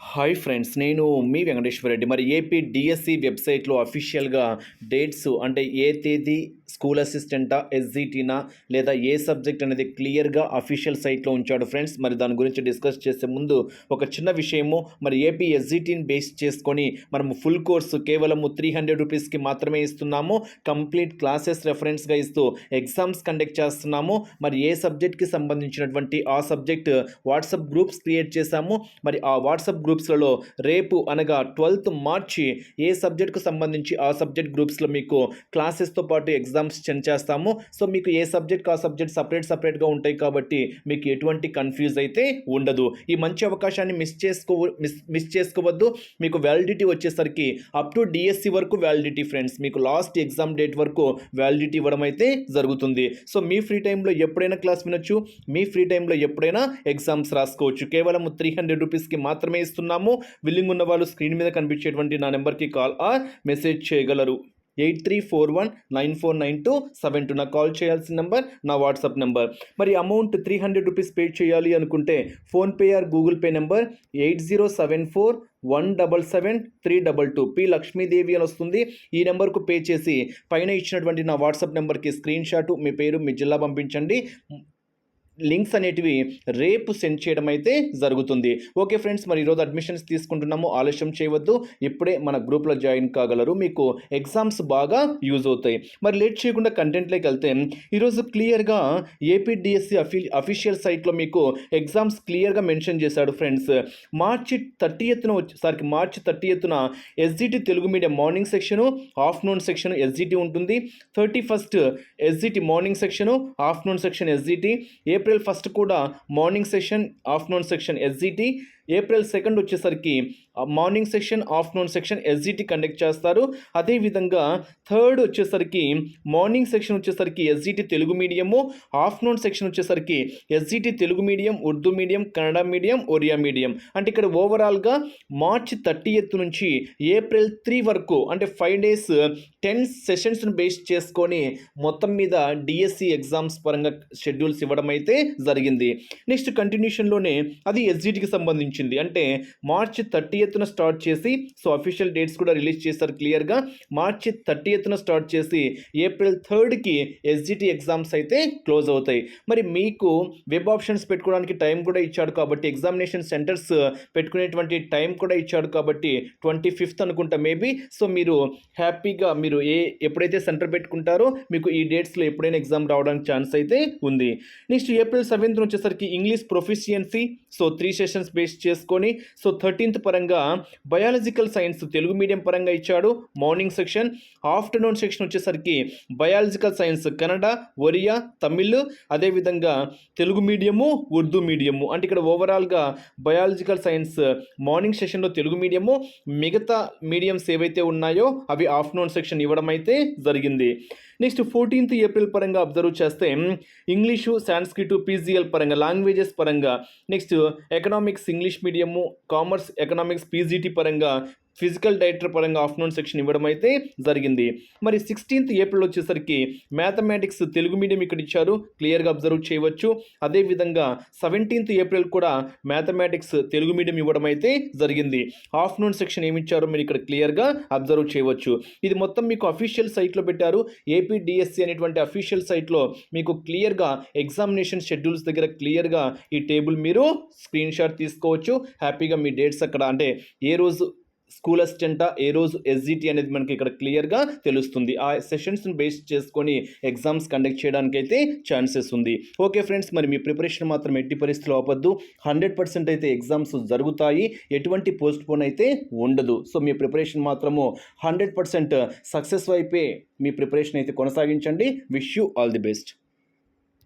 Hi friends నేను మీ వెంకటేశ్వర రెడ్డి. మరి AP DSC వెబ్సైట్లో అఫీషియల్గా డేట్స్ అంటే ఏ తేదీ స్కూల్ అసిస్టెంటా ఎస్జిటీనా లేదా ఏ సబ్జెక్ట్ అనేది క్లియర్గా అఫీషియల్ సైట్లో ఉంచాడు ఫ్రెండ్స్? మరి దాని గురించి డిస్కస్ చేసే ముందు ఒక చిన్న విషయము. మరి ఏపీ ఎస్జిటీని బేస్ చేసుకొని మనము ఫుల్ కోర్సు కేవలము త్రీ హండ్రెడ్ రూపీస్కి మాత్రమే ఇస్తున్నాము. కంప్లీట్ క్లాసెస్ రెఫరెన్స్గా ఇస్తూ ఎగ్జామ్స్ కండక్ట్ చేస్తున్నాము. మరి ఏ సబ్జెక్ట్కి సంబంధించినటువంటి ఆ సబ్జెక్ట్ వాట్సాప్ గ్రూప్స్ క్రియేట్ చేశాము. మరి ఆ వాట్సాప్ గ్రూప్స్లలో రేపు అనగా ట్వెల్త్ మార్చి ఏ సబ్జెక్ట్కు సంబంధించి ఆ సబ్జెక్ట్ గ్రూప్స్లో మీకు క్లాసెస్తో పాటు ఎగ్జామ్స్ సెండ్ చేస్తాము. సో మీకు ఏ సబ్జెక్ట్ ఆ సబ్జెక్ట్ సపరేట్ సపరేట్గా ఉంటాయి కాబట్టి మీకు ఎటువంటి కన్ఫ్యూజ్ అయితే ఉండదు. ఈ మంచి అవకాశాన్ని మిస్ చేసుకో మిస్ మిస్ చేసుకోవద్దు. మీకు వ్యాలిడిటీ వచ్చేసరికి అప్ టు డిఎస్సి వరకు వ్యాలిడిటీ ఫ్రెండ్స్. మీకు లాస్ట్ ఎగ్జామ్ డేట్ వరకు వ్యాలిడిటీ ఇవ్వడం అయితే జరుగుతుంది. సో మీ ఫ్రీ టైంలో ఎప్పుడైనా క్లాస్ వినొచ్చు. మీ ఫ్రీ టైంలో ఎప్పుడైనా ఎగ్జామ్స్ రాసుకోవచ్చు. కేవలం త్రీ హండ్రెడ్ రూపీస్కి మాత్రమే ఇస్తున్నాము విల్లింగ్ ఉన్న వాళ్ళు స్క్రీన్ మీద కనిపించేటువంటి నా నెంబర్కి కాల్ ఆర్ మెసేజ్ చేయగలరు. Eight three four one nine four nine two seven two నాకు కాల్ చేయాల్సిన నెంబర్ నా వాట్సాప్ నెంబర్. మరి amount three hundred rupees pay చేయాలి అనుకుంటే PhonePe or Google Pay number eight zero seven four one double seven three double two. P Lakshmidevi అని వస్తుంది. ఈ నెంబర్కు పే చేసి పైన ఇచ్చినటువంటి నా వాట్సాప్ నెంబర్కి స్క్రీన్ షాట్ మీ పేరు మీ జిల్లా పంపించండి. లింక్స్ అనేటివి రేపు సెండ్ చేయడం అయితే జరుగుతుంది. ఓకే ఫ్రెండ్స్ మరి ఈరోజు అడ్మిషన్స్ తీసుకుంటున్నాము. ఆలస్యం చేయవద్దు. ఇప్పుడే మన గ్రూప్లో జాయిన్ కాగలరు. మీకు ఎగ్జామ్స్ బాగా యూజ్ అవుతాయి. మరి లేట్ చేయకుండా కంటెంట్లోకి వెళ్తే ఈరోజు క్లియర్గా ఏపీడిఎస్సి అఫీ అఫీషియల్ సైట్లో మీకు ఎగ్జామ్స్ క్లియర్గా మెన్షన్ చేశాడు ఫ్రెండ్స్. మార్చి థర్టీ ఎత్తున వచ్చేసరికి మార్చి థర్టీ ఎత్తున SGT Telugu medium morning section afternoon section SGT ఉంటుంది. Thirty first SGT morning section afternoon section SGT. April April first కూడా morning session afternoon section SGT April second వచ్చేసరికి morning section afternoon section SGT conduct చేస్తారు. అదేవిధంగా third వచ్చేసరికి morning section వచ్చేసరికి SGT Telugu medium afternoon section వచ్చేసరికి SGT Telugu medium Urdu medium Kannada medium Oriya medium. అంటే ఇక్కడ ఓవరాల్గా మార్చ్ థర్టీ ఎయిత్ నుంచి ఏప్రిల్ త్రీ వరకు అంటే ఫైవ్ డేస్ టెన్ సెషన్స్ను బేస్ చేసుకొని మొత్తం మీద డిఎస్సి ఎగ్జామ్స్ పరంగా షెడ్యూల్స్ ఇవ్వడం అయితే జరిగింది. నెక్స్ట్ కంటిన్యూషన్లోనే అది ఎస్జిటికి సంబంధించింది అంటే మార్చి థర్టీ ఎత్తున స్టార్ట్ చేసి సో అఫీషియల్ డేట్స్ కూడా రిలీజ్ చేస్తారు క్లియర్గా. మార్చి థర్టీ ఎత్తున స్టార్ట్ చేసి ఏప్రిల్ థర్డ్కి ఎస్జిటి ఎగ్జామ్స్ అయితే క్లోజ్ అవుతాయి. మరి మీకు వెబ్ ఆప్షన్స్ పెట్టుకోవడానికి టైం కూడా ఇచ్చాడు కాబట్టి ఎగ్జామినేషన్ సెంటర్స్ పెట్టుకునేటువంటి టైం కూడా ఇచ్చాడు కాబట్టి ట్వంటీ ఫిఫ్త్ అనుకుంటా మేబీ సో మీరు హ్యాపీగా మీరు ఏ ఎప్పుడైతే సెంటర్ పెట్టుకుంటారో మీకు ఈ డేట్స్లో ఎప్పుడైనా ఎగ్జామ్ రావడానికి ఛాన్స్ అయితే ఉంది. నెక్స్ట్ ఏప్రిల్ సెవెంత్ వచ్చేసరికి English proficiency. So three sessions base చేసుకొని సో థర్టీన్త్ పరంగా బయాలజికల్ సైన్స్ తెలుగు మీడియం పరంగా ఇచ్చాడు. మార్నింగ్ సెక్షన్ ఆఫ్టర్నూన్ సెక్షన్ వచ్చేసరికి బయాలజికల్ సైన్స్ కన్నడ ఒరియా తమిళ్ అదేవిధంగా తెలుగు మీడియము ఉర్దూ మీడియము. అంటే ఇక్కడ ఓవరాల్గా బయాలజికల్ సైన్స్ మార్నింగ్ సెషన్లో తెలుగు మీడియము మిగతా మీడియంస్ ఏవైతే ఉన్నాయో అవి ఆఫ్టర్నూన్ సెక్షన్ ఇవ్వడం అయితే జరిగింది. నెక్స్ట్ ఫోర్టీన్త్ ఏప్రిల్ పరంగా అబ్జర్వ్ చేస్తే ఇంగ్లీషు సాంస్క్రిట్ పీజీఎల్ పరంగా లాంగ్వేజెస్ పరంగా next economics English medium commerce economics PGT పరంగా ఫిజికల్ డైరెక్టర్ పరంగా ఆఫ్టర్నూన్ సెక్షన్ ఇవ్వడం అయితే జరిగింది. మరి సిక్స్టీన్త్ ఏప్రిల్ వచ్చేసరికి మ్యాథమెటిక్స్ తెలుగు మీడియం ఇక్కడ ఇచ్చారు. క్లియర్గా అబ్జర్వ్ చేయవచ్చు. అదేవిధంగా సెవెంటీన్త్ ఏప్రిల్ కూడా మ్యాథమెటిక్స్ తెలుగు మీడియం ఇవ్వడం అయితే జరిగింది. ఆఫ్టర్నూన్ సెక్షన్ ఏమి ఇచ్చారో మీరు ఇక్కడ క్లియర్గా అబ్జర్వ్ చేయవచ్చు. ఇది మొత్తం మీకు అఫీషియల్ సైట్లో పెట్టారు. ఏపీ డిఎస్సి అనేటువంటి అఫీషియల్ సైట్లో మీకు క్లియర్గా ఎగ్జామినేషన్ షెడ్యూల్స్ దగ్గర క్లియర్గా ఈ టేబుల్ మీరు స్క్రీన్ షాట్ తీసుకోవచ్చు. హ్యాపీగా మీ డేట్స్ అక్కడ అంటే ఏ రోజు స్కూల్ అసిస్టెంటా ఏ రోజు ఎస్జిటి అనేది మనకి ఇక్కడ క్లియర్గా తెలుస్తుంది. ఆ సెషన్స్ని బేస్ చేసుకొని ఎగ్జామ్స్ కండక్ట్ చేయడానికి అయితే ఛాన్సెస్ ఉంది. ఓకే ఫ్రెండ్స్ మరి మీ ప్రిపరేషన్ మాత్రం ఎట్టి పరిస్థితులు అవ్వద్దు హండ్రెడ్ పర్సెంట్ అయితే ఎగ్జామ్స్ జరుగుతాయి. ఎటువంటి పోస్ట్ పోన్ అయితే ఉండదు. సో మీ ప్రిపరేషన్ మాత్రము హండ్రెడ్ పర్సెంట్ సక్సెస్ వైపే మీ ప్రిపరేషన్ అయితే కొనసాగించండి. Wish you all the best